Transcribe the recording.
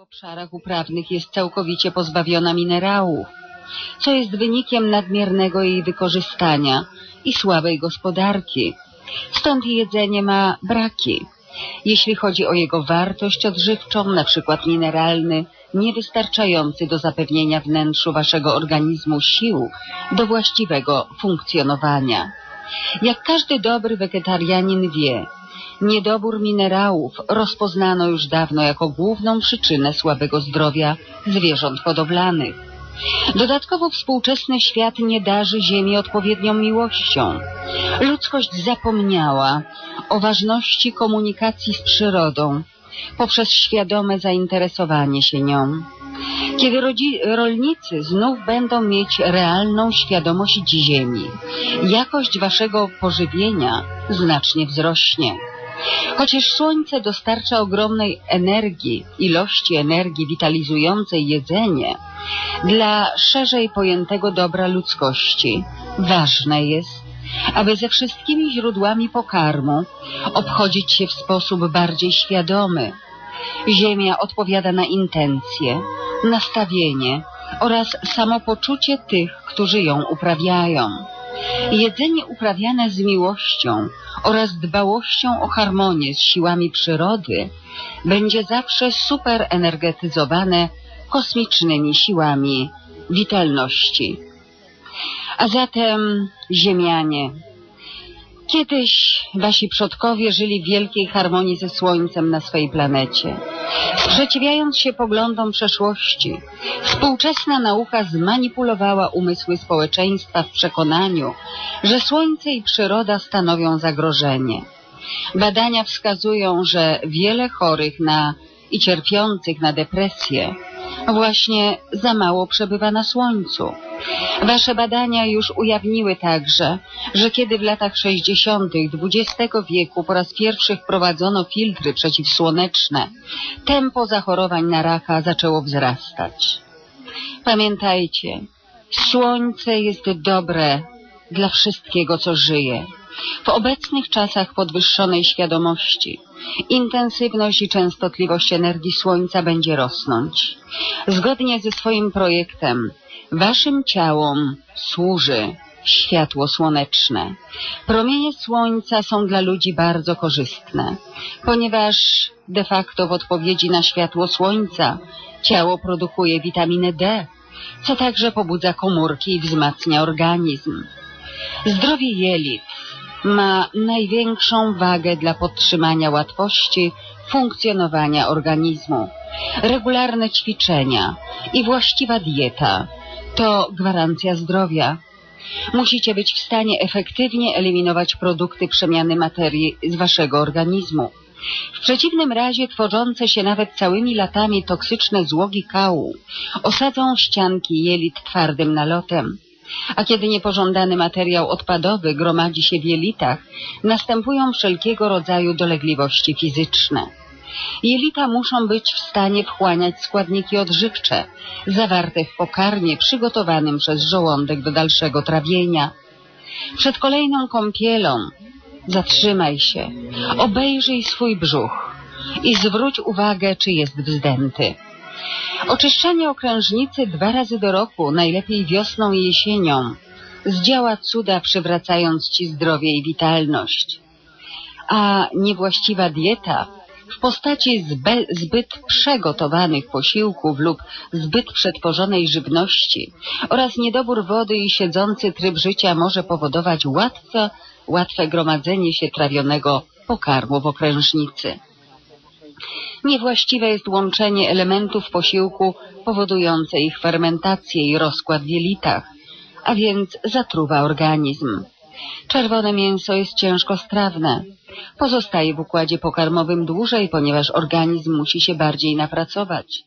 obszarach uprawnych jest całkowicie pozbawiona minerałów, co jest wynikiem nadmiernego jej wykorzystania i słabej gospodarki. Stąd jedzenie ma braki. Jeśli chodzi o jego wartość odżywczą, na przykład mineralny, niewystarczający do zapewnienia wnętrzu waszego organizmu sił do właściwego funkcjonowania. Jak każdy dobry wegetarianin wie, niedobór minerałów rozpoznano już dawno jako główną przyczynę słabego zdrowia zwierząt hodowlanych. Dodatkowo współczesny świat nie darzy Ziemi odpowiednią miłością. Ludzkość zapomniała o ważności komunikacji z przyrodą poprzez świadome zainteresowanie się nią. Kiedy rolnicy znów będą mieć realną świadomość ziemi, jakość waszego pożywienia znacznie wzrośnie. Chociaż słońce dostarcza ogromnej energii, ilości energii witalizującej jedzenie, dla szerzej pojętego dobra ludzkości ważne jest, aby ze wszystkimi źródłami pokarmu obchodzić się w sposób bardziej świadomy. Ziemia odpowiada na intencje, nastawienie oraz samopoczucie tych, którzy ją uprawiają. Jedzenie uprawiane z miłością oraz dbałością o harmonię z siłami przyrody będzie zawsze superenergetyzowane kosmicznymi siłami witalności. A zatem, Ziemianie, kiedyś wasi przodkowie żyli w wielkiej harmonii ze Słońcem na swej planecie. Sprzeciwiając się poglądom przeszłości, współczesna nauka zmanipulowała umysły społeczeństwa w przekonaniu, że Słońce i przyroda stanowią zagrożenie. Badania wskazują, że wiele chorych na i cierpiących na depresję właśnie za mało przebywa na Słońcu. Wasze badania już ujawniły także, że kiedy w latach 60. XX wieku po raz pierwszy wprowadzono filtry przeciwsłoneczne, tempo zachorowań na raka zaczęło wzrastać. Pamiętajcie, Słońce jest dobre dla wszystkiego, co żyje. W obecnych czasach podwyższonej świadomości intensywność i częstotliwość energii Słońca będzie rosnąć. Zgodnie ze swoim projektem Waszym ciałom służy światło słoneczne. Promienie słońca są dla ludzi bardzo korzystne, ponieważ de facto w odpowiedzi na światło słońca ciało produkuje witaminę D, co także pobudza komórki i wzmacnia organizm. Zdrowie jelit ma największą wagę dla podtrzymania łatwości funkcjonowania organizmu. Regularne ćwiczenia i właściwa dieta to gwarancja zdrowia. Musicie być w stanie efektywnie eliminować produkty przemiany materii z waszego organizmu. W przeciwnym razie tworzące się nawet całymi latami toksyczne złogi kału osadzą ścianki jelit twardym nalotem. A kiedy niepożądany materiał odpadowy gromadzi się w jelitach, następują wszelkiego rodzaju dolegliwości fizyczne. Jelita muszą być w stanie wchłaniać składniki odżywcze, zawarte w pokarmie przygotowanym przez żołądek do dalszego trawienia. Przed kolejną kąpielą zatrzymaj się, obejrzyj swój brzuch i zwróć uwagę, czy jest wzdęty. Oczyszczanie okrężnicy dwa razy do roku, najlepiej wiosną i jesienią, zdziała cuda przywracając ci zdrowie i witalność. A niewłaściwa dieta w postaci zbyt przegotowanych posiłków lub zbyt przetworzonej żywności oraz niedobór wody i siedzący tryb życia może powodować łatwe, łatwe gromadzenie się trawionego pokarmu w okrężnicy. Niewłaściwe jest łączenie elementów posiłku powodujące ich fermentację i rozkład w jelitach, a więc zatruwa organizm. Czerwone mięso jest ciężko strawne. Pozostaje w układzie pokarmowym dłużej, ponieważ organizm musi się bardziej napracować.